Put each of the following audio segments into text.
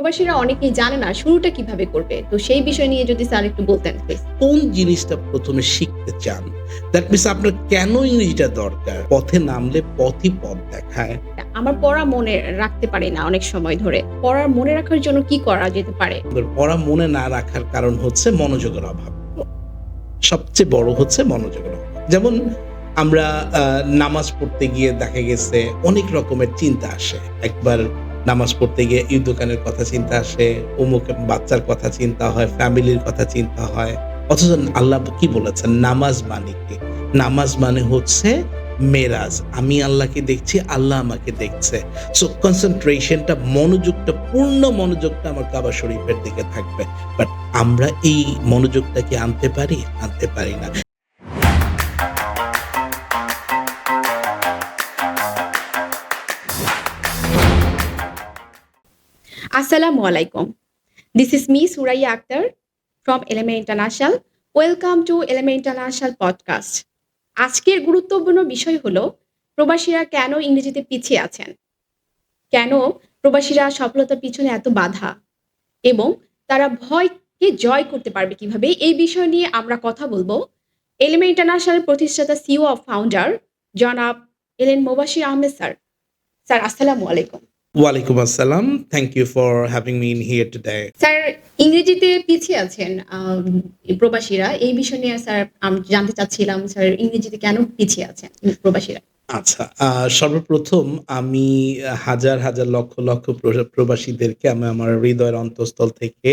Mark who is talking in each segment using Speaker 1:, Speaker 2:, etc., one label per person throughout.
Speaker 1: প্রবাসীরা অনেকেই জানে না শুরুটা কীভাবে করবে। তো সেই বিষয় নিয়ে যদি স্যার একটু বলতেন
Speaker 2: কোন জিনিসটা প্রথমে শিখতে চান? দ্যাট মিনস আপনার কেন ইংরেজিটা দরকার? পথে নামলে পথই পথ দেখায়।
Speaker 1: আমার পড়া মনে রাখতে পারি না অনেক সময় ধরে। পড়ার মনে রাখার জন্য কি করা যেতে পারে?
Speaker 2: পড়া মনে না রাখার কারণ হচ্ছে মনোযোগের অভাব। সবচেয়ে বড় হচ্ছে মনোযোগের অভাব। যেমন আমরা নামাজ পড়তে গিয়ে দেখা গেছে অনেক রকমের চিন্তা আসে। একবার নামাজ পড়তে গিয়ে এই দোকানের কথা চিন্তা আসে, অমুক বাচ্চার কথা চিন্তা হয়, ফ্যামিলির কথা চিন্তা হয়। অথচ আল্লাহ কি বলেছেন? নামাজ মানে কি? নামাজ মানে হচ্ছে মেরাজ। আমি আল্লাহকে দেখছি, আল্লাহ আমাকে দেখছে। সো কনসেন্ট্রেশনটা মনোযোগটা, পূর্ণ মনোযোগটা আমার কাবা শরীফের দিকে থাকবে। বাট আমরা এই মনোযোগটা কি আনতে পারি আনতে পারি না।
Speaker 1: আসসালামু আলাইকুম this is me Suraiya Akter from LMA international welcome to LMA international podcast আজকের গুরুত্বপূর্ণ বিষয় হলো, প্রবাসীরা কেন ইংরেজিতে পিছিয়ে আছেন? কেন প্রবাসীরা সফলতার পিছনে এত বাধা? এবং তারা ভয়কে জয় করতে পারবে কীভাবে? এই বিষয় নিয়ে আমরা কথা বলব। এলএমএ ইন্টারন্যাশনাল প্রতিষ্ঠাতা সিও অফ ফাউন্ডার জনাব এলেন মোবাশির আহমেদ স্যার। স্যার, আসসালামু আলাইকুম।
Speaker 2: ওয়ালাইকুম আসসালাম। Thank you for having me in here today
Speaker 1: sir ইংরেজিতে পিছিয়ে আছেন প্রবাসীরা। এই বিষয় নিয়ে স্যার আমি জানতে চাচ্ছিলাম স্যার ইংরেজিতে কেন পিছিয়ে আছেন প্রবাসীরা?
Speaker 2: আচ্ছা সর্বপ্রথম আমি হাজার হাজার লক্ষ লক্ষ প্র- প্রবাসীদেরকে আমি আমার হৃদয়ের অন্তঃস্থল থেকে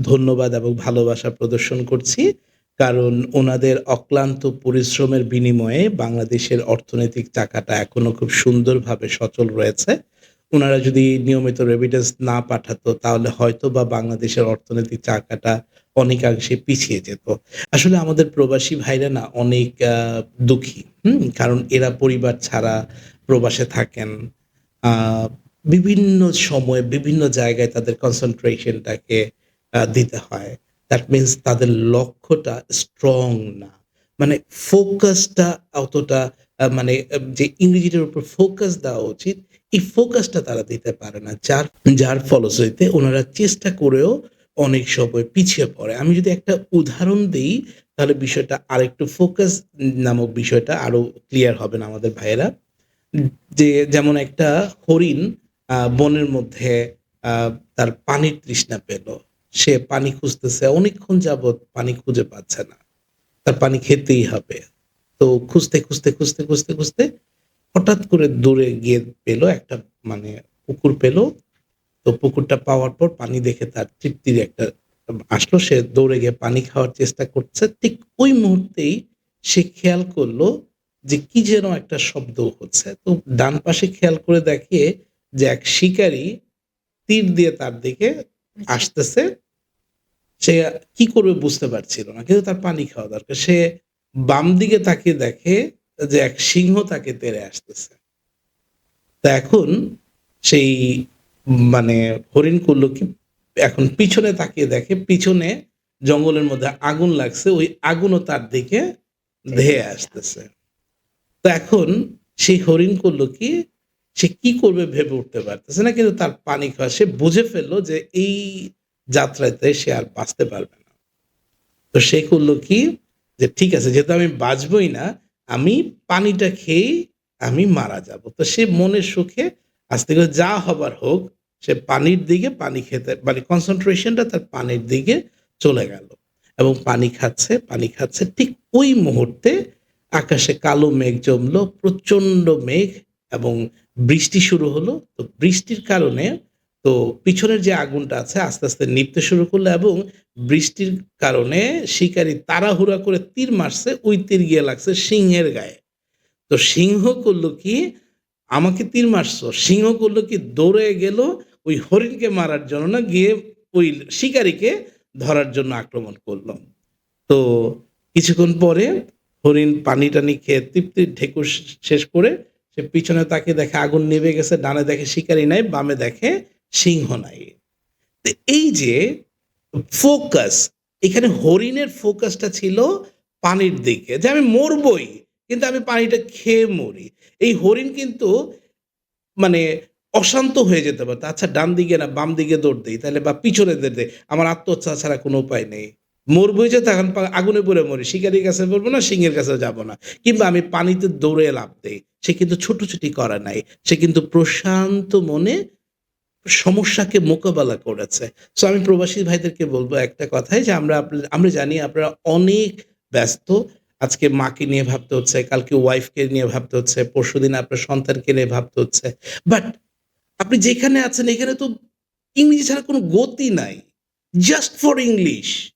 Speaker 2: ধন্যবাদ এবং ভালোবাসা প্রদর্শন করছি। কারণ ওনাদের অক্লান্ত পরিশ্রমের বিনিময়ে বাংলাদেশের অর্থনৈতিক চাকাটা এখনও খুব সুন্দরভাবে সচল রয়েছে। ওনারা যদি নিয়মিত রেভিডেন্স না পাঠাতো, তাহলে হয়তো বা বাংলাদেশের অর্থনৈতিক চাকাটা অনেকাংশে পিছিয়ে যেত। আসলে আমাদের প্রবাসী ভাইরা না অনেক দুঃখী কারণ এরা পরিবার ছাড়া প্রবাসে থাকেন। বিভিন্ন সময়ে বিভিন্ন জায়গায় তাদের কনসেন্ট্রেশনটাকে দিতে হয়। দ্যাট মিন্স তাদের লক্ষ্যটা স্ট্রং না। মানে ফোকাসটা অতটা মানে যে ইংরেজিটার উপর ফোকাস দেওয়া উচিত এই ফোকাসটা তারা দিতে পারে না, যার যার ফলশ্রুতিতে ওনারা চেষ্টা করেও অনেক সময় পিছিয়ে পড়ে। আমি যদি একটা উদাহরণ দিই, তাহলে বিষয়টা আরেকটু ফোকাস নামক বিষয়টা আরও ক্লিয়ার হবে না আমাদের ভাইয়েরা। যে যেমন একটা হরিণ বনের মধ্যে তার পানির তৃষ্ণা পেল। সে পানি খুঁজতেছে, অনেকক্ষণ যাবৎ পানি খুঁজে পাচ্ছে না। তার পানি খেতেই হবে। তো খুঁজতে খুঁজতে খুঁজতে খুঁজতে খুঁজতে হঠাৎ করে দূরে গিয়ে পেল একটা মানে পুকুর পেল। তো পুকুরটা পাওয়ার পর পানি দেখে তার তৃপ্তির একটা আসলো। সে দৌড়ে গিয়ে পানি খাওয়ার চেষ্টা করছে। ঠিক ওই মুহূর্তেই সে খেয়াল করল যে কি যেন একটা শব্দ হচ্ছে। তো ডান পাশে খেয়াল করে দেখে যে এক শিকারী তীর দিয়ে তার দিকে আসতেছে। সে কি করবে বুঝতে পারছিল না কিন্তু তার পানি খাওয়া দরকার। সে বাম দিকে তাকিয়ে দেখে যে এক সিংহ তাকে তেড়ে আসতেছে। তা এখন সেই মানে হরিণ করল কি এখন পিছনে তাকিয়ে দেখে, পিছনে জঙ্গলের মধ্যে আগুন লাগছে, ওই আগুনও তার দিকে ধেয়ে আসতেছে। তো এখন সেই হরিণ করল কি সে কি করবে ভেবে উঠতে পারতেছে না, কিন্তু তার পানি খাওয়া, সে বুঝে ফেলল যে এই যাত্রাতে সে আর বাঁচতে পারবে না। তো সে করল কি যে, ঠিক আছে, যেহেতু আমি বাঁচবই না আমি পানিটা খেয়েই আমি মারা যাব। তো সে মনের সুখে আজ থেকে যা হবার হোক, সে পানির দিকে পানি খেতে মানে কনসেন্ট্রেশনটা তার পানির দিকে চলে গেল। এবং পানি খাচ্ছে পানি খাচ্ছে, ঠিক ওই মুহূর্তে আকাশে কালো মেঘ জমলো প্রচণ্ড মেঘ এবং বৃষ্টি শুরু হলো। তো বৃষ্টির কারণে তো পিছনের যে আগুনটা আছে, আস্তে আস্তে নিভতে শুরু করল এবং বৃষ্টির কারণে শিকারী তাড়াহুড়া করে তীর মারছে, ওই তীর গিয়ে লাগছে সিংহের গায়ে। তো সিংহ করল কি, আমাকে তীর মারছো। সিংহ করল কি, দৌড়ে গেল, ওই হরিণকে মারার জন্য না, গিয়ে ওই শিকারীকে ধরার জন্য আক্রমণ করল। তো কিছুক্ষণ পরে হরিণ পানি টানি খেয়ে তৃপ্তি, ঢেকুর শেষ করে সে পিছনে তাকে দেখে আগুন নেভে গেছে, ডানে দেখে শিকারি নাই, বামে দেখে সিংহ নাই এই যে ফোকাস এখানে হরিণের ফোকাসটা ছিল পানির দিকে যে আমি মরবই কিন্তু আমি পানিটা খেয়ে মরি এই হরিণ কিন্তু মানে অশান্ত হয়ে যেতে পারতো। আচ্ছা ডান দিকে না বাম দিকে দৌড় দেই তাহলে বা পিছনে দৌড় দেই। আমার আত্মহত্যা ছাড়া কোনো উপায় নেই। মরবই যে তখন আগুনে পড়ে মরি। শিকারির কাছে মরবো না, সিংহের কাছে যাব না। কিংবা আমি পানিতে দৌড়ে লাফ দেই। সে কিন্তু ছুটোছুটি করা নাই। সে কিন্তু প্রশান্ত মনে সমস্যাকে মোকাবেলা করেছে। সো আমি প্রবাসী ভাইদেরকে বলব একটা কথাই যে আমরা আমরা জানি আপনারা অনেক ব্যস্ত। আজকে মাকে নিয়ে ভাবতে হচ্ছে, কালকে ওয়াইফকে নিয়ে ভাবতে হচ্ছে, পরশুদিন আপনার সন্তানকে নিয়ে ভাবতে হচ্ছে। বাট আপনি যেখানে আছেন এখানে তো ইংরেজি ছাড়া কোনো গতি নাই। Just for English.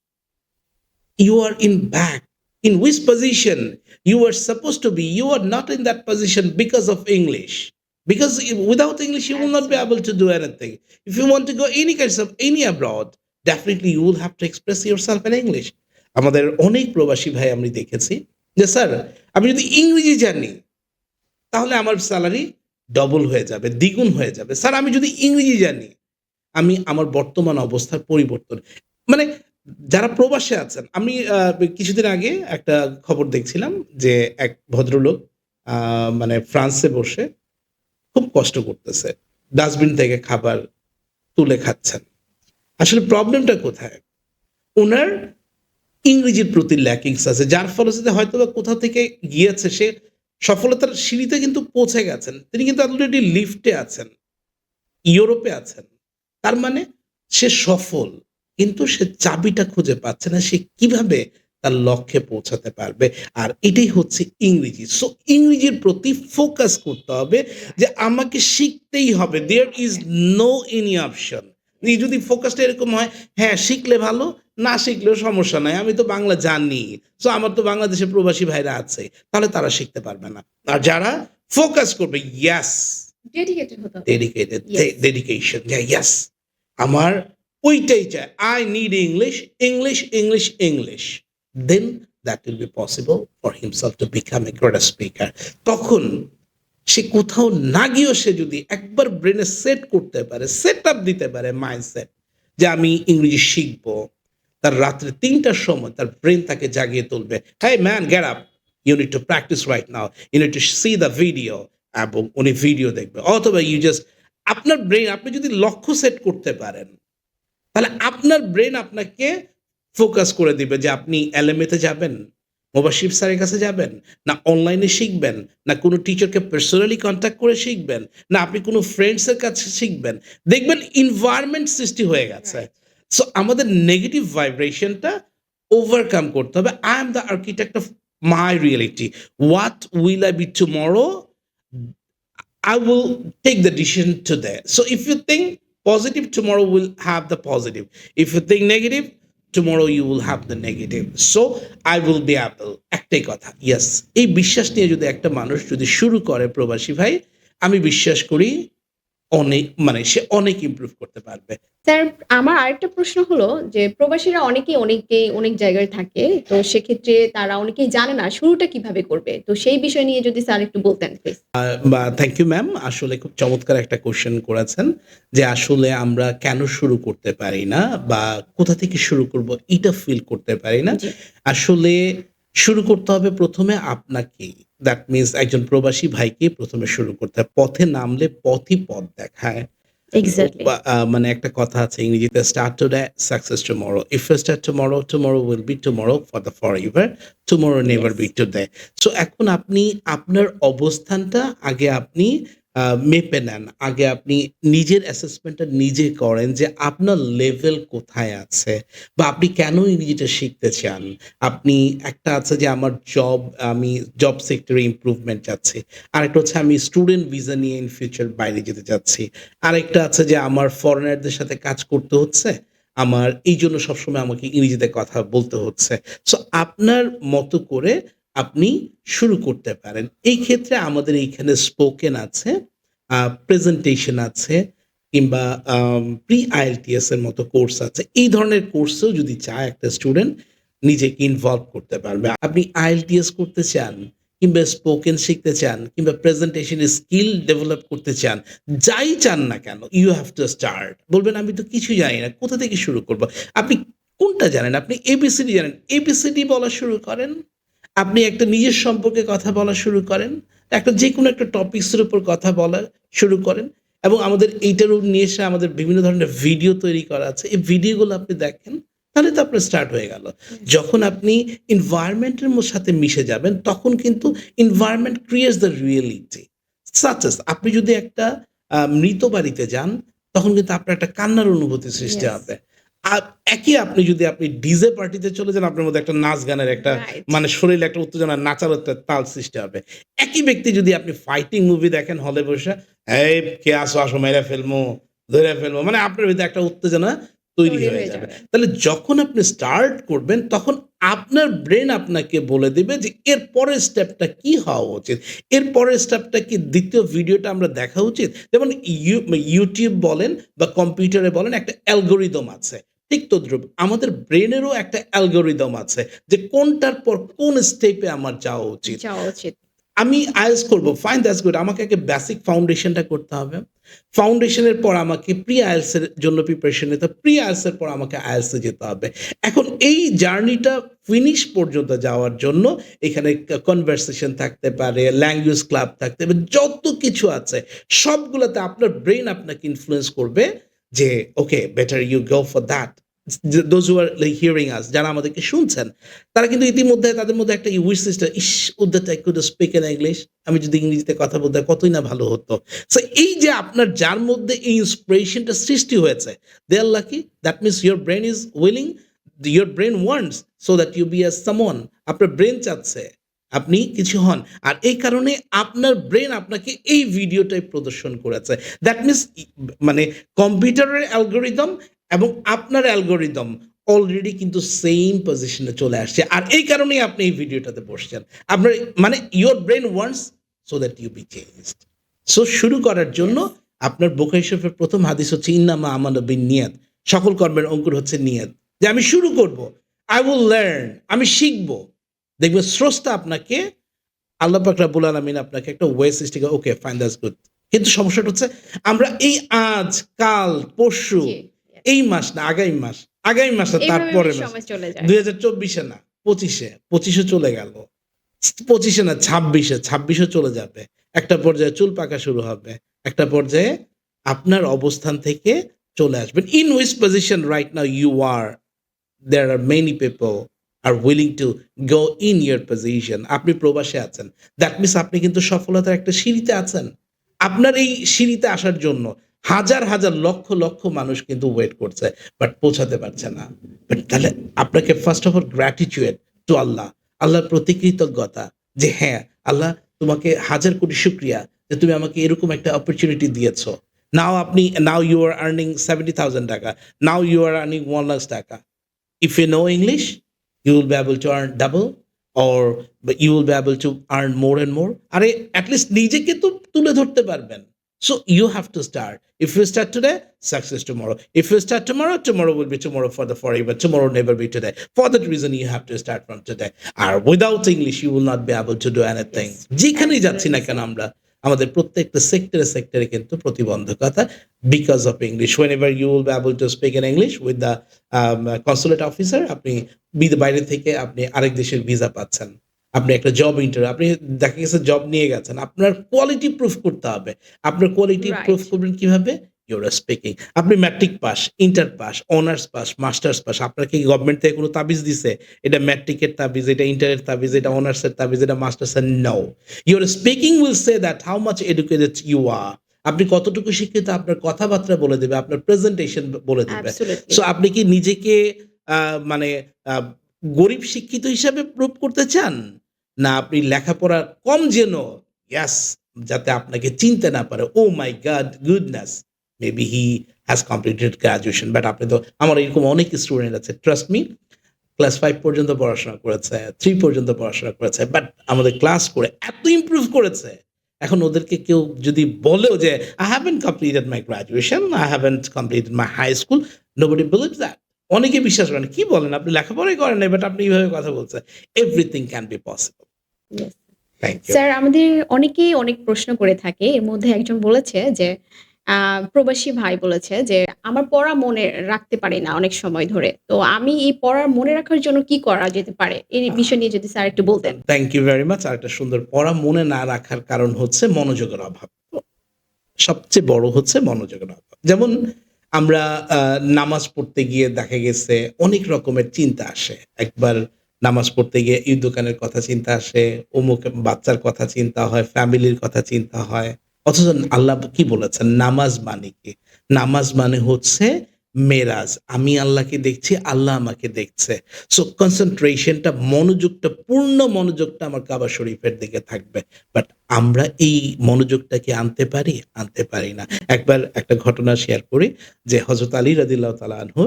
Speaker 2: You are in back In which position you are supposed to be? You are not in that position because of English. Because if- without English, you will not be able to do anything. If you want to go any kinds of any abroad, definitely you will have to express yourself in English. আমাদের অনেক প্রবাসী ভাই আমি দেখেছি যে sir আমি যদি ইংরেজি জানি তাহলে আমার স্যালারি ডবল হয়ে যাবে দ্বিগুণ হয়ে যাবে স্যার আমি যদি ইংরেজি জানি আমি আমার বর্তমান অবস্থার পরিবর্তন মানে যারা প্রবাসে আছেন আমি কিছুদিন আগে একটা খবর দেখছিলাম যে এক ভদ্রলোক মানে ফ্রান্সে বসে খুব কষ্ট করতেছে। ডাস্টবিন থেকে খাবার তুলে খাচ্ছেন। আসলে প্রবলেমটা কোথায়? ওনার ইংরেজির প্রতি ল্যাকিংস আছে, যার ফলশ্রুতিতে হয়তো বা কোথা থেকে গিয়েছে, সে সফলতার সিঁড়িতে কিন্তু পৌঁছে গেছেন। তিনি কিন্তু অলরেডি লিফটে আছেন, ইউরোপে আছেন। তার মানে সে সফল, কিন্তু সে চাবিটা খুঁজে পাচ্ছে না, সে কীভাবে তার লক্ষ্যে পৌঁছাতে পারবে। আর এটাই হচ্ছে ইংরেজি। সো ইংরেজির প্রতি ফোকাস করতে হবে যে আমাকে শিখতেই হবে। There is no any option যদি ফোকাসটা এরকম হয় হ্যাঁ শিখলে ভালো না শিখলেও সমস্যা নাই। আমি তো বাংলা জানি। সো আমার তো বাংলাদেশে প্রবাসী ভাইরা আছে। তাহলে তারা শিখতে পারবে না। আর যারা ফোকাস করবে ইয়াস
Speaker 1: ডেডিকেটেড.
Speaker 2: ডেডিকেশন ইয়াস আমার ওইটাই চাই। I need English English English English then that will be possible for himself to become a greater speaker তখন সে কোথাও না গিয়েও সে যদি একবার ব্রেনে সেট করতে পারে সেট আপ দিতে পারে মাইন্ডসেট যে আমি ইংরেজি শিখব, তার রাত্রে তিনটার সময় তার ব্রেন তাকে জাগিয়ে তুলবে। হ্যাঁ man get up you need to practice right now you need to see the video এবং উনি ভিডিও দেখবে। অথবা ইউ জাস্ট আপনার ব্রেন আপনি যদি লক্ষ্য সেট করতে পারেন, তাহলে আপনার ব্রেন আপনাকে ফোকাস করে দিবে যে আপনি এলএমএতে যাবেন মোবাশিফ স্যারের কাছে যাবেন না অনলাইনে শিখবেন না কোনো টিচারকে পার্সোনালি কন্ট্যাক্ট করে শিখবেন না আপনি কোনো ফ্রেন্ডসের কাছে শিখবেন। দেখবেন ইনভায়রনমেন্ট সৃষ্টি হয়ে গেছে। সো আমাদের নেগেটিভ ভাইব্রেশনটা ওভারকাম করতে হবে। I am the architect of my reality what will I be tomorrow I will take the decision today. So if you think positive, tomorrow will have the positive. If you think negative, tomorrow you will have the negative so I will be able একটাই কথা ইয়াস এই বিশ্বাস নিয়ে যদি একটা মানুষ যদি শুরু করে প্রবাসী ভাই, আমি বিশ্বাস করি অনেক মানে সে অনেক ইমপ্রুভ করতে পারবে।
Speaker 1: স্যার আমার আরেকটা প্রশ্ন হলো যে প্রবাসীরা অনেকেই অনেকেই অনেক জায়গায় থাকে তো সেক্ষেত্রে তারা অনেকেই জানে না শুরুটা কীভাবে করবে। তো সেই বিষয় নিয়ে যদি স্যার একটু বলতেন প্লিজ
Speaker 2: বা থ্যাংক ইউ ম্যাম আসলে খুব চমৎকার একটা কোশ্চেন করেছেন যে আসলে আমরা কেন শুরু করতে পারি না বা কোথা থেকে শুরু করব এটা ফিল করতে পারি না। আসলে শুরু করতে হবে প্রথমে আপনাকে দ্যাট মিনস একজন প্রবাসী ভাইকে প্রথমে শুরু করতে হয়। পথে নামলে পথই পথ দেখায়। মানে একটা কথা আছে ইংরেজিতে start today success tomorrow if you start tomorrow tomorrow will be tomorrow for the forever tomorrow never be today so এখন আপনি আপনার অবস্থানটা আগে আপনি মেপে নেন। আগে আপনি নিজের অ্যাসেসমেন্টটা নিজে করেন যে আপনার লেভেল কোথায় আছে বা আপনি কেন ইংরেজিটা শিখতে চান? আপনি একটা আছে যে আমার জব আমি জব সেক্টরে ইমপ্রুভমেন্ট চাচ্ছি। আরেকটা হচ্ছে আমি স্টুডেন্ট ভিসা নিয়ে ইন ফিউচার বাইরে যেতে চাচ্ছি। আরেকটা আছে যে আমার ফরেনারদের সাথে কাজ করতে হচ্ছে। আমার এই জন্য সবসময় আমাকে ইংরেজিতে কথা বলতে হচ্ছে। সো আপনার মতো করে আপনি শুরু করতে পারেন। এই ক্ষেত্রে আমাদের এইখানে স্পোকেন আছে প্রেজেন্টেশন আছে, কিংবা প্রি আইএলটিএস এর মতো কোর্স আছে। এই ধরনের কোর্সেও যদি চায় একটা স্টুডেন্ট নিজেকে ইনভলভ করতে পারবে। আপনি আইএলটিএস করতে চান, কিংবা স্পোকেন শিখতে চান, কিংবা প্রেজেন্টেশন স্কিল ডেভেলপ করতে চান, যাই চান না কেন ইউ হ্যাভ টু স্টার্ট বলবেন, আমি তো কিছু জানি না, কোথা থেকে শুরু করব? আপনি কোনটা জানেন? আপনি এবিসিডি জানেন। এবিসিডি বলা শুরু করেন। আপনি একটা নিজের সম্পর্কে কথা বলা শুরু করেন একটা যে কোনো একটা টপিক্সের উপর কথা বলা শুরু করেন এবং আমাদের এইটারও নিয়ে এসে আমাদের বিভিন্ন ধরনের ভিডিও তৈরি করা আছে। এই ভিডিওগুলো আপনি দেখেন, তাহলে তো আপনার স্টার্ট হয়ে গেল। যখন আপনি এনভায়রনমেন্টের সাথে মিশে যাবেন, তখন কিন্তু environment creates the reality. Such as আপনি যদি একটা মৃত বাড়িতে যান, তখন কিন্তু আপনার একটা কান্নার অনুভূতি সৃষ্টি হবে। আর একই আপনি যদি আপনি ডিজে পার্টিতে চলে যান, আপনার মধ্যে একটা নাচ গানের একটা মানে শরীরে একটা উত্তেজনা, নাচার একটা তাল সৃষ্টি হবে। একই ব্যক্তি যদি আপনি ফাইটিং মুভি দেখেন হলে বসে, "এই কে আসো, আসো মেরে ফেলব ধরে ফেলব মানে আপনার ভিতরে একটা উত্তেজনা তৈরি হয়ে যাবে। তাহলে যখন আপনি স্টার্ট করবেন, তখন আপনার ব্রেন আপনাকে বলে দিবে যে এর পরের স্টেপটা কি হওয়া উচিত। এর পরের স্টেপটা কি ২য় ভিডিওটা আমরা দেখা উচিত? যেমন ইউ YouTube বলেন বা কম্পিউটারে বলেন একটা অ্যালগরিদম আছে। ঠিক তদ্রূপ আমাদের ব্রেনেরও একটা অ্যালগরিদম আছে যে কোনটার পর কোন স্টেপে আমার যাওয়া উচিত।
Speaker 1: যাওয়া উচিত।
Speaker 2: আমি IELTS করব, ফাইন দ্যাটস গুড। আমাকে আগে বেসিক ফাউন্ডেশনটা করতে হবে। ফাউন্ডেশনের পর আমাকে প্রি এর জন্য প্রিপারেশন নিতে হবে। প্রি এর পর আমাকে এ যেতে হবে। এখন এই জার্নিটা ফিনিশ পর্যন্ত যাওয়ার জন্য এখানে কনভারসেশন থাকতে পারে, ল্যাঙ্গুয়েজ ক্লাব থাকতে পারে, যত কিছু আছে সবগুলোতে আপনার ব্রেন আপনাকে ইনফ্লুয়েন্স করবে যে okay better you go for that. Those are hearing us যারা আমাদেরকে শুনছেন, তারা কিন্তু ইতিমধ্যে তাদের মধ্যে একটা list is! I could speak in English. আমি যদি ইংরেজিতে কথা বলতে কতই না ভালো হতো। সো এই যে আপনার যার মধ্যে এই ইন্সপিরেশনটা সৃষ্টি হয়েছে, they are lucky that means your brain is willing, your brain wants so that you be as someone. আপনার ব্রেইন চাচ্ছে আপনি কিছু হন। আর এই কারণে আপনার ব্রেন আপনাকে এই ভিডিওটাই প্রদর্শন করেছে। দ্যাট মিনস মানে কম্পিউটারের অ্যালগরিদম এবং আপনার অ্যালগরিদম অলরেডি কিন্তু সেম পজিশনে চলে আসছে। আর এই কারণেই আপনি এই ভিডিওটাতে বসছেন। আপনার মানে your brain wants so that you be changed. So শুরু করার জন্য আপনার বুখারী শরীফের ১ম হাদিস হচ্ছে ইন্নামা আমালু বিন্নিয়াত। সকল কর্মের অঙ্কুর হচ্ছে নিয়ত। যে আমি শুরু করব। আই will লার্ন আমি শিখব। দেখবেন স্রষ্টা আপনাকে আল্লাহ পাক রাব্বুল আলামিন আপনাকে একটা ওয়ে সৃষ্টি ওকে ফাইন দ্যাটস গুড। কিন্তু সমস্যাটা হচ্ছে আমরা এই আজ, কাল, পরশু। এই মাস না আগামী মাস, আগামী মাস
Speaker 1: চলে যায়।
Speaker 2: ২০২৪ এ না, ২৫ এ, ২৫ ও চলে গেল। ২৫ এ না ২৬ এ, ২৬ ও চলে যাবে। একটা পর্যায়ে চুল পাকা শুরু হবে। একটা পর্যায়ে আপনার অবস্থান থেকে চলে আসবেন। In which position right now you are, there are many people are willing to go in your position. আপনি প্রবাসে আছেন। দ্যাট মিনস আপনি কিন্তু সফলতার একটা সিঁড়িতে আছেন। আপনার এই সিঁড়িতে আসার জন্য হাজার, হাজার লক্ষ, লক্ষ মানুষ কিন্তু ওয়েট করছে। বাট পৌঁছাতে পারছে না। বাট তাহলে আপনাকে first of all gratitude to আল্লাহ। আল্লাহর প্রতি কৃতজ্ঞতা যে হ্যাঁ, আল্লাহ তোমাকে হাজার কোটি শুকরিয়া যে তুমি আমাকে এরকম একটা অপরচুনিটি দিয়েছ। নাও আপনি নাও ইউ আর আর্নিং $70,000 টাকা। Now you are earning one lakh টাকা। If you know English will be able to earn double or but you will be able to earn more and more. আরে at least নিজেকে তো তুলে ধরতে পারবেন। So you have to start. If you start today, success tomorrow. If you start tomorrow, tomorrow will be tomorrow for the forever. Tomorrow never be today. For that reason you have to start from today. R without English you will not be able to do anything.
Speaker 1: Yes,
Speaker 2: যেখানেই যাচ্ছি না
Speaker 1: absolutely,
Speaker 2: কেন
Speaker 1: sir.
Speaker 2: আমরা, আমাদের প্রত্যেকটা সেক্টরে, সেক্টরে কিন্তু প্রতিবন্ধকতা because of English. whenever you will be able to speak in English with the um, consulate officer আপনি বিদ বাইরে থেকে আপনি আরেক দেশের ভিসা পাচ্ছেন। আপনি একটা জব ইন্টারভিউ আপনি দেখা গেছে জব নিয়ে গেছেন। আপনার কোয়ালিটি প্রুফ করতে হবে। আপনার কোয়ালিটি প্রুফ করবেন কীভাবে? You are speaking. আপনি matric pass, inter pass, honours pass, masters pass. আপনার কি গভর্নমেন্ট থেকে কোনো তাবিজ দিছে? এটা ম্যাট্রিকের তাবিজ, এটা ইন্টারের তাবিজ, এটা অনার্সের তাবিজ, এটা মাস্টার্সের no. Your speaking will say that how much educated you are. আপনি কতটুকু শিক্ষিত আপনার কথাবার্তা বলে দেবে, আপনার প্রেজেন্টেশন বলে দেবে। সো আপনি কি নিজেকে মানে গরিব শিক্ষিত হিসাবে প্রুভ করতে চান? না আপনি লেখাপড়া কম যেন ইয়েস যাতে আপনাকে চিনতে না পারে। ও my god goodness! Maybe he has completed graduation but আপনি তো আমার এরকম অনেক স্টুডেন্ট আছে। ট্রাস্ট মি ক্লাস ফাইভ পর্যন্ত পড়াশোনা করেছে, থ্রি পর্যন্ত পড়াশোনা করেছে। বাট আমাদের ক্লাস করে এত ইমপ্রুভ করেছে। এখন ওদেরকে কেউ যদি বলেও যে I haven't completed my graduation, I haven't completed my high school, nobody believes that. অনেকে বিশ্বাস করেন কি বলেন? আপনি লেখাপড়াই করেন নাই বাট আপনি এইভাবে কথা বলছেন। Everything
Speaker 1: can
Speaker 2: be possible.
Speaker 1: Sir আমাদের অনেকেই অনেক প্রশ্ন করে থাকে। এর মধ্যে একজন বলেছে যে প্রবাসী ভাই বলেছে যে আমার পড়া মনে রাখতে পারি না অনেক সময় ধরে। তো আমি এই পড়া মনে রাখার জন্য কি করা যেতে পারে? এই বিষয় নিয়ে যদি স্যার একটু বলতেন।
Speaker 2: Thank you very much. আরেকটা সুন্দর পড়া মনে না রাখার কারণ হচ্ছে মনোযোগের অভাব। সবচেয়ে বড় হচ্ছে মনোযোগের অভাব। যেমন আমরা নামাজ পড়তে গিয়ে দেখা গেছে অনেক রকমের চিন্তা আসে। একবার নামাজ পড়তে গিয়ে এই দোকানের কথা চিন্তা আসে, অমুক বাচ্চার কথা চিন্তা হয়, ফ্যামিলির কথা চিন্তা হয়। অথচ আল্লাহ কি বলেছেন? নামাজ মানে কি? নামাজ মানে হচ্ছে মেরাজ। আমি আল্লাহকে দেখছি, আল্লাহ আমাকে দেখছে। সো কনসেনট্রেশনটা মনোযোগটা পূর্ণ মনোযোগটা আমার কাবা শরীফের দিকে থাকবে। বাট আমরা এই মনোযোগটা কি আনতে পারি? আনতে পারি না। একবার একটা ঘটনা শেয়ার করি যে হযরত আলী রাদিয়াল্লাহু তাআলা আনহু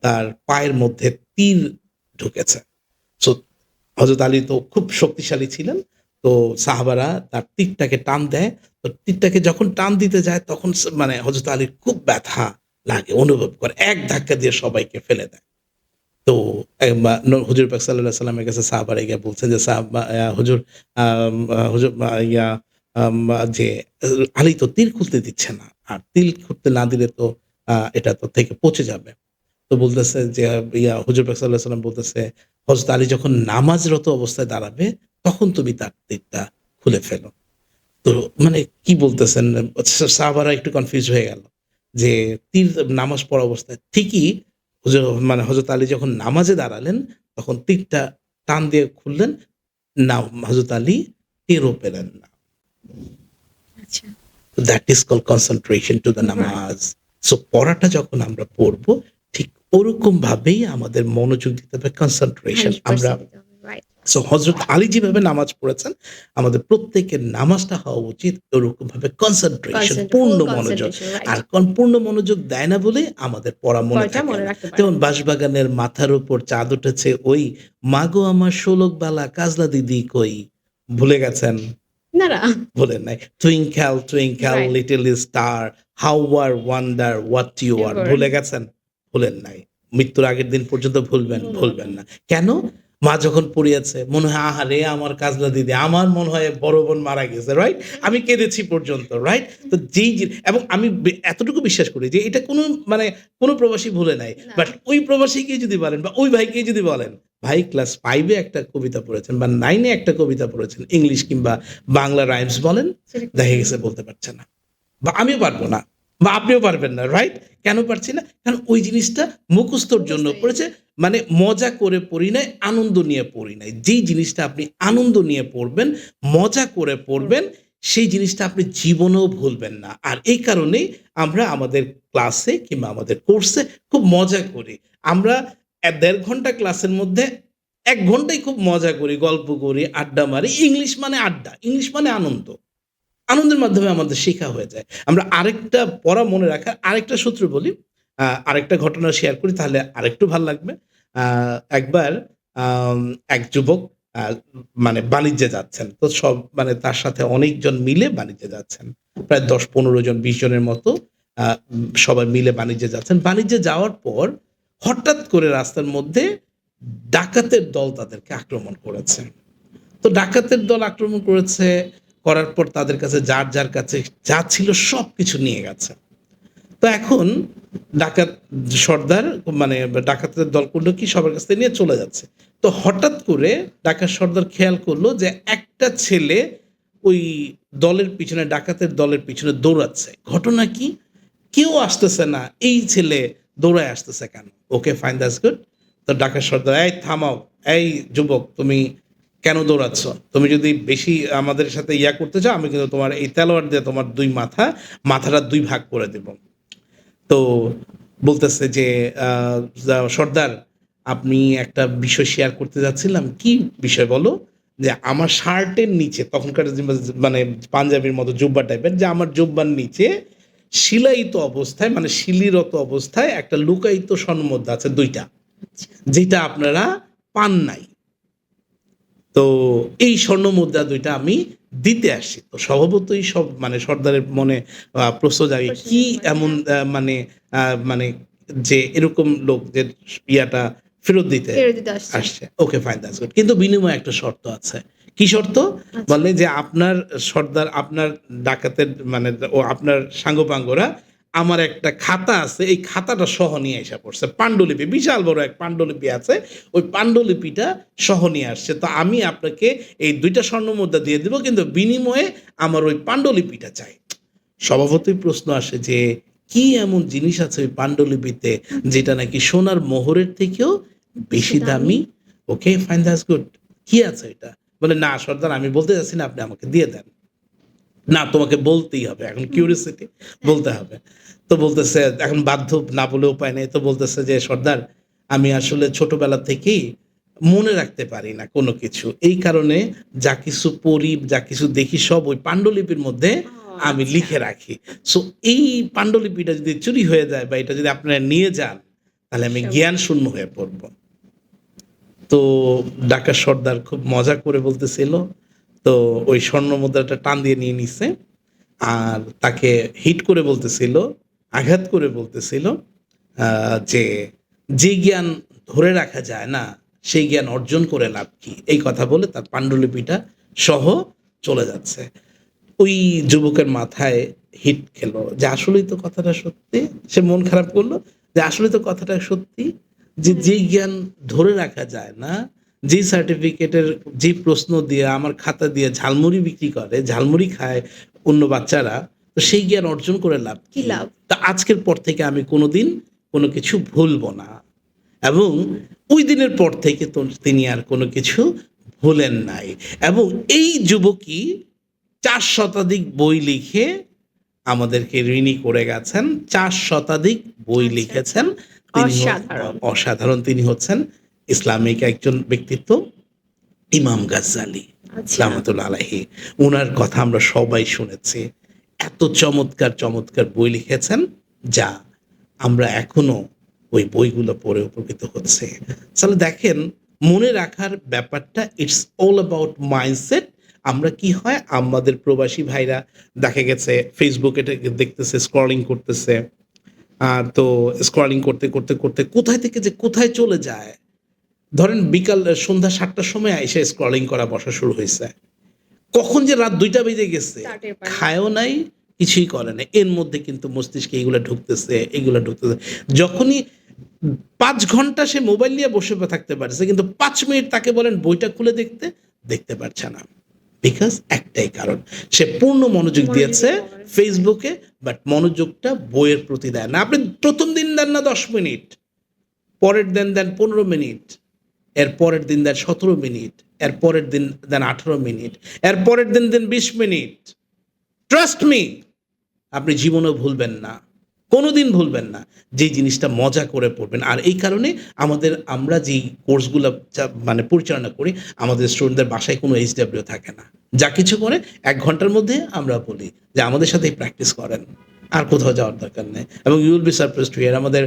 Speaker 2: তার পায়ের মধ্যে তীর ঢুকেছে। সো হযরত আলী তো খুব শক্তিশালী ছিলেন। তো সাহাবারা তার তীরটাকে টান দেয়। তো তীরটাকে যখন টান দিতে যায় তখন মানে হযরত আলীর খুব ব্যথা লাগে, অনুভব করে। এক ধাক্কা দিয়ে সবাইকে ফেলে দেয়। তো হুজুর পাক আলাইহি সাল্লামের কাছে সাহাবারা গিয়ে বলছেন যে সাহাবা হুজুর হুজুর ইয়া যে আলী তো তীর খুলতে দিচ্ছে না। আর তিল খুলতে না দিলে তো এটা তো থেকে পচে যাবে। তো বলতেছে যে ইয়া হুজুর পাক আলাইহি সাল্লাম বলতেছে, "হযরত আলী যখন নামাজরত অবস্থায় দাঁড়াবে তখন তুমি তার তীরটা খুলে ফেলো।" তো মানে কি বলতেছেন? সাহাবারা একটু কনফিউজ হয়ে গেল। যে তীর নামাজ পড়া অবস্থায় ঠিকই মানে হজরত আলী যখন নামাজে দাঁড়ালেন তখন তীরটা টান দিয়ে খুললেন। না হযরত আলী টেরও পেলেন না। That is call concentration to
Speaker 1: the
Speaker 2: namaz. So পড়াটা যখন আমরা পড়ব ওরকম ভাবেই আমাদের মনোযোগ দিতে হবে কনসেনট্রেশন আমরা
Speaker 1: 100% দিতে হবে। রাইট।
Speaker 2: সো হযরত আলী যেভাবে নামাজ পড়েছেন আমাদের প্রত্যেকের নামাজটা হওয়া উচিত ওরকমভাবে কনসেনট্রেশন
Speaker 1: কনসেন্ট
Speaker 2: পূর্ণ মনোযোগ। আর পূর্ণ মনোযোগ দেয় না বলে আমাদের পড়া মনে থাকে
Speaker 1: মনে
Speaker 2: যেমন
Speaker 1: না।
Speaker 2: বাঁশবাগানের মাথার উপর চাঁদ উঠেছে ওই, মাগো আমার শোলক বালা কাজলা দিদি কই? ভুলে গেছেন?
Speaker 1: না, না।
Speaker 2: ভোলেন নাই।
Speaker 1: Twinkle,
Speaker 2: twinkle. Little star, how I wonder what you
Speaker 1: are
Speaker 2: ভুলে গেছেন? ভুলেন নাই। মৃত্যুর আগের দিন পর্যন্ত ভুলবেন, ভুলবেন না। কেন? মা যখন পড়িয়েছে মনে হয় আহারে আমার কাজলা দিদি, আমার মনে হয় বড় বোন মারা গেছে, রাইট? আমি কেঁদেছি পর্যন্ত, রাইট? তো যেই এবং আমি এতটুকু বিশ্বাস করি যে এটা কোনো মানে কোনো প্রবাসী ভুলে নাই। বাট ওই প্রবাসীকে যদি বলেন বা ওই ভাইকে যদি বলেন, ভাই ক্লাস ফাইভে একটা কবিতা পড়েছেন বা নাইনে একটা কবিতা পড়েছেন, ইংলিশ কিংবা বাংলা রাইমস বলেন, দেখা গেছে বলতে পারছে না। বা আমিও পারব না। বা আপনিও পারবেন না, রাইট? কেন পারছি না? কারণ ওই জিনিসটা মুখস্থর জন্য। পড়েছে। মানে মজা করে পড়ি নাই, আনন্দ নিয়ে পড়ি নাই। যেই জিনিসটা আপনি আনন্দ নিয়ে পড়বেন, মজা করে পড়বেন, সেই জিনিসটা আপনি জীবনেও ভুলবেন না। আর এই কারণেই আমরা আমাদের ক্লাসে কিংবা আমাদের কোর্সে খুব মজা করি। আমরা ১.৫ ঘণ্টা ক্লাসের মধ্যে এক ঘন্টাই খুব মজা করি, গল্প করি, আড্ডা মারি। ইংলিশ মানে আড্ডা, ইংলিশ মানে আনন্দ। আনন্দের মাধ্যমে আমাদের শেখা হয়ে যায়। আমরা আরেকটা পড়া মনে রাখার আরেকটা সূত্র বলি। আরেকটা ঘটনা শেয়ার করি তাহলে আরেকটু ভালো লাগবে। একবার এক যুবক মানে বাণিজ্যে যাচ্ছেন। তো সব মানে তার সাথে অনেকজন মিলে বাণিজ্যে যাচ্ছেন। প্রায় দশ পনেরো জন ২০ জনের মতো সবাই মিলে বাণিজ্যে যাচ্ছেন। বাণিজ্যে যাওয়ার পর হঠাৎ করে রাস্তার মধ্যে ডাকাতের দল তাদেরকে আক্রমণ করেছে। তো ডাকাতের দল আক্রমণ করেছে, করার পর তাদের কাছে যার, যার কাছে যা ছিল সব কিছু নিয়ে গেছে। তো এখন ডাকাত সর্দার মানে ডাকাতের দল করল কি সবার কাছ থেকে নিয়ে চলে যাচ্ছে। তো হঠাৎ করে ডাকাত সর্দার খেয়াল করল যে একটা ছেলে ওই দলের পিছনে ডাকাতের দলের পিছনে দৌড়াচ্ছে। ঘটনা কি? কেউ আসতেছে না। এই ছেলে দৌড়ায় আসতেছে কেন? Okay fine that's good. তো ডাকাত সর্দার, "এই থামাও। এই যুবক তুমি কেন দৌড়াচ্ছ? তুমি যদি বেশি আমাদের সাথে ইয়া করতে চাও আমি কিন্তু তোমার এই তলোয়ার দিয়ে তোমার দুই মাথা, মাথাটা দুই ভাগ করে দেব।" তো বলতেছে যে সর্দার আপনি একটা বিষয় শেয়ার করতে যাচ্ছিলাম। কি বিষয় বলো? যে আমার শার্টের নিচে তখনকার মানে পাঞ্জাবির মতো জুব্বা টাইপের যে আমার জুব্বার নিচে শিলায়িত অবস্থায় মানে শিলিরত অবস্থায় একটা লুকায়িত স্বর্ণমুদ্রা আছে ২ টা।
Speaker 1: আচ্ছা।
Speaker 2: যেটা আপনারা পান নাই। তো এই স্বর্ণ মুদ্রা দুইটা আমি দিতে আসছি। তো স্বভাবতই সব মানে সর্দারের মনে প্রশ্ন জাগে কি এমন। মানে মানে যে এরকম লোক যে ইয়াটা ফেরত দিতে
Speaker 1: আসছে।
Speaker 2: আসছে। Okay fine that's good. কিন্তু বিনিময়ে একটা শর্ত আছে। কি শর্ত?
Speaker 1: আচ্ছা।
Speaker 2: বলে যে আপনার সর্দার আপনার ডাকাতের মানে ও আপনার সাঙ্গপাঙ্গরা আমার একটা খাতা আছে এই খাতাটা সহ নিয়ে আইসা পড়ছে। পান্ডুলিপি বিশাল বড় এক পাণ্ডুলিপি আছে। ওই পাণ্ডুলিপিটা সহ নিয়ে আসছে। তো আমি আপনাকে এই ২ টা স্বর্ণমুদ্রা দিয়ে দিব কিন্তু বিনিময়ে আমার ওই পাণ্ডুলিপিটা চাই। স্বভাবতই প্রশ্ন আসে যে কি এমন জিনিস আছে ওই পাণ্ডুলিপিতে যেটা নাকি সোনার মোহরের থেকেও বেশি দামি ওকে ফাইন দ্যাটস গুড কি আছে এটা বলে না সর্দার আমি বলতে চাচ্ছি না আপনি আমাকে দিয়ে দেন না তোমাকে বলতেই হবে। এখন কিউরিয়াসিটি বলতে হবে। তো বলতেছে এখন বাধ্য না বলে উপায় নেই। তো বলতেছে যে সর্দার আমি আসলে ছোটবেলা থেকেই মনে রাখতে পারি না কোনো কিছু। এই কারণে যা কিছু পড়ি যা কিছু দেখি সব ওই পাণ্ডুলিপির মধ্যে আমি
Speaker 1: আচ্ছা।
Speaker 2: লিখে রাখি। সো এই পাণ্ডুলিপিটা যদি চুরি হয়ে যায় বা এটা যদি আপনারা নিয়ে যান তাহলে আমি জ্ঞান শূন্য হয়ে পড়ব। তো ডাকার সর্দার খুব মজা করে বলতেছিল তো ওই স্বর্ণ মুদ্রাটা টান দিয়ে নিয়ে নিছে আর তাকে হিট করে বলতেছিল আঘাত করে বলতেছিল যে যে জ্ঞান ধরে রাখা যায় না সেই জ্ঞান অর্জন করে লাভ কি? এই কথা বলে তার পাণ্ডুলিপিটা সহ চলে যাচ্ছে। ওই যুবকের মাথায় হিট খেলো যে আসলেই তো কথাটা সত্যি। সে মন খারাপ করল যে আসলে তো কথাটা সত্যি যে যে জ্ঞান ধরে রাখা যায় না যে সার্টিফিকেটের যে প্রশ্ন দিয়ে আমার খাতা দিয়ে ঝালমুড়ি বিক্রি করে ঝালমুড়ি খায় অন্য বাচ্চারা তো সেই জ্ঞান অর্জন করে লাভ
Speaker 1: কি? লাভ?
Speaker 2: তা আজকের পর থেকে আমি কোনোদিন কোনো কিছু ভুলবো না। এবং ওই দিনের পর থেকে তিনি আর কোনো কিছু ভুলেন নাই। এবং এই যুবকই চার শতাধিক বই লিখে আমাদেরকে ঋণী করে গেছেন। চার শতাধিক বই
Speaker 1: আচ্ছা,
Speaker 2: লিখেছেন। তিনি।
Speaker 1: অসাধারণ।
Speaker 2: তিনি হচ্ছেন ইসলামিক একজন ব্যক্তিত্ব ইমাম গাজ্জালি
Speaker 1: আচ্ছা।
Speaker 2: রহমতুল্লাহ আলাহি ওনার কথা আমরা সবাই শুনেছি। এত চমৎকার চমৎকার বই লিখেছেন যা আমরা এখনও ওই বইগুলো পড়ে উপকৃত হচ্ছে। তাহলে দেখেন মনে রাখার ব্যাপারটা ইটস অল অ্যাবাউট মাইন্ডসেট আমরা কি হয় আমাদের প্রবাসী ভাইরা দেখা গেছে ফেসবুকে দেখতেছে স্ক্রলিং করতেছে। আর তো স্ক্রলিং করতে করতে করতে কোথায় থেকে যে কোথায় চলে যায় ধরেন বিকাল সন্ধ্যা সাতটার সময় এসে স্ক্রলিং করা বসা শুরু হয়েছে। কখন যে রাত দুইটা বেজে গেছে খায়ও নাই কিছুই করে না এর মধ্যে কিন্তু মস্তিষ্কে এইগুলো ঢুকতেছে এইগুলো ঢুকতেছে। যখনই পাঁচ ঘণ্টা সে মোবাইল নিয়ে বসে থাকতে পারছে কিন্তু পাঁচ মিনিট তাকে বলেন বইটা খুলে দেখতে দেখতে পারছে না। বিকজ একটাই কারণ সে পূর্ণ মনোযোগ
Speaker 1: মনোযোগ
Speaker 2: দিয়েছে ফেসবুকে বাট মনোযোগটা বইয়ের প্রতি দেয় না। আপনি প্রথম দিন দেন না দশ মিনিট পরের দিন দেন পনেরো মিনিট। এর পরের দিন দেন সতেরো মিনিট, এর পরের দিন দেন আঠারো মিনিট, এর পরের দিন দেন বিশ মিনিট। ট্রাস্ট মি আপনি জীবনেও ভুলবেন না, কোনোদিন ভুলবেন না, যে জিনিসটা মজা করে পড়বেন। আর এই কারণে আমাদের, আমরা যেই কোর্সগুলো মানে পরিচালনা করি, আমাদের স্টুডেন্টদের বাসায় কোনো এইচডাব্লিউ থাকে না। যা কিছু করে এক ঘণ্টার মধ্যে আমরা বলি যে আমাদের সাথে প্র্যাকটিস করেন। আর কোথাও যাওয়ার দরকার নেই। এবং you'll be surprise to hear আমাদের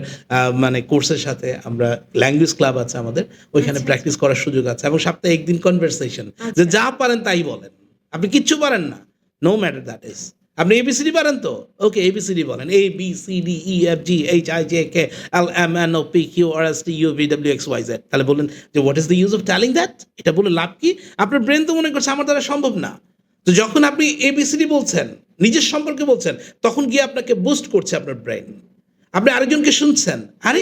Speaker 2: মানে কোর্সের সাথে আমরা ল্যাঙ্গুয়েজ ক্লাব আছে আমাদের ওইখানে
Speaker 1: আচ্ছা।
Speaker 2: প্র্যাকটিস করার সুযোগ আছে। এবং সপ্তাহে একদিন কনভারসেশন যে
Speaker 1: আচ্ছা।
Speaker 2: যা পারেন তাই বলেন। আপনি কিচ্ছু পারেন না। নো ম্যাটার দ্যাট ইজ আপনি এবিসিডি পারেন তো? ওকে এবিসিডি বলেন। A B C D E F G H I J K L M N O P Q R S T U V W X Y Z তাহলে বললেন যে what is the use of telling that এটা বলে লাভ কি? আপনার brain তো মনে করছে আমার দ্বারা সম্ভব না। তো যখন আপনি এবিসিডি বলছেন নিজের সম্পর্কে বলছেন তখন গিয়ে আপনাকে বুস্ট করছে আপনার ব্রেন আপনি আরেকজনকে শুনছেন আরে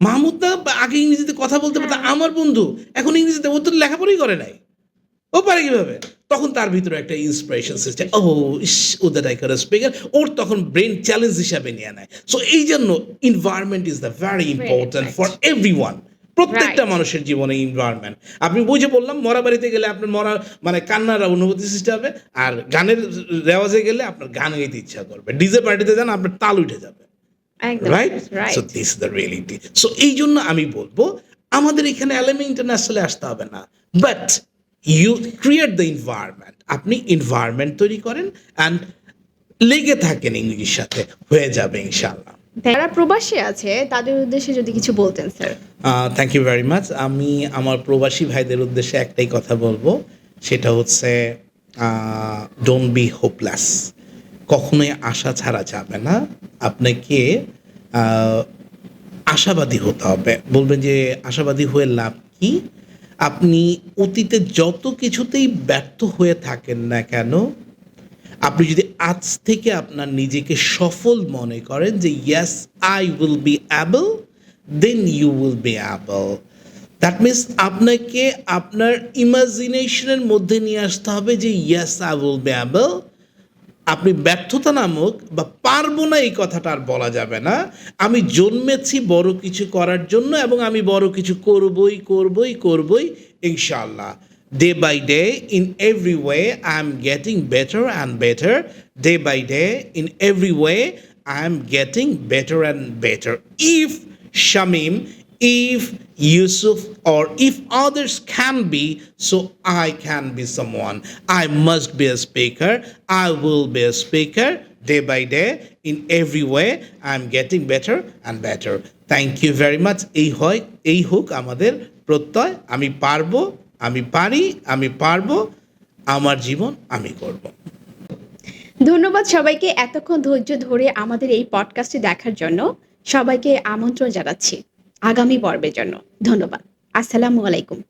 Speaker 2: মাহমুদ আগে ইংরেজিতে কথা বলতে পারতো আমার বন্ধু এখন ইংরেজিতে ও তো লেখাপড়াই করে নাই। ও পারে কীভাবে? তখন তার ভিতরে একটা inspiration system O is oh that I can speak ওর তখন ব্রেন চ্যালেঞ্জ হিসাবে নিয়ে নেয়। সো এই জন্য environment is the very
Speaker 1: important
Speaker 2: for every one প্রত্যেকটা মানুষের জীবনে এনভায়রনমেন্ট আপনি বুঝে বললাম মরা বাড়িতে গেলে আপনার মরা মানে কান্নার অনুভূতি সৃষ্টি হবে আর গানের রেওয়াজে গেলে আপনার গান গাইতে ইচ্ছা করবে। ডিজে পার্টিতে যান আপনার তাল উঠে যাবে।
Speaker 1: Right
Speaker 2: so this the reality so এই জন্য আমি বলব আমাদের এখানে এলএমএ ইন্টারন্যাশনালে আসতে হবে না। But you create the environment আপনি এনভায়রনমেন্ট তৈরি করেন অ্যান্ড লেগে থাকেন ইংলিশের সাথে হয়ে যাবে ইনশাল্লাহ
Speaker 1: যারা প্রবাসী আছে, তাদের উদ্দেশ্যে যদি কিছু বলতেন, sir.
Speaker 2: Thank you very much আমি আমার প্রবাসী ভাইদের উদ্দেশ্যে একটাই কথা বলব। সেটা হচ্ছে ডোন্ট বি হোপলেস কখনোই আশা ছাড়া যাবে না। আপনাকে আশাবাদী হতে হবে। বলবেন যে, আশাবাদী হয়ে লাভ কি? আপনি অতীতে যত কিছুতেই ব্যর্থ হয়ে থাকেন না কেন আপনি যদি আজ থেকে আপনার নিজেকে সফল মনে করেন যে yes I will be able then you will be able that means আপনাকে আপনার ইমাজিনেশনের মধ্যে নিয়ে আসতে হবে যে yes I will be able আপনি ব্যর্থতা নামক বা পারব না এই কথাটা আর বলা যাবে না। আমি জন্মেছি বড় কিছু করার জন্য এবং আমি বড় কিছু করবই করবই করবই ইনশাল্লাহ Day by day in every way I am getting better and better day by day in every way I am getting better and better if Shamim if Yusuf or if others can be, so I can be someone. I must be a speaker. I will be a speaker day by day. In every way, I'm getting better and better. Thank you very much. এই হয় এই হোক আমাদের প্রত্যয় আমি পারবো আমি পারি, আমি পারব, আমার জীবন আমি করব।
Speaker 1: ধন্যবাদ সবাইকে এতক্ষণ ধৈর্য ধরে আমাদের এই পডকাস্টে দেখার জন্য। সবাইকে আমন্ত্রণ জানাচ্ছি আগামী পর্বের জন্য। ধন্যবাদ। আসসালামু আলাইকুম।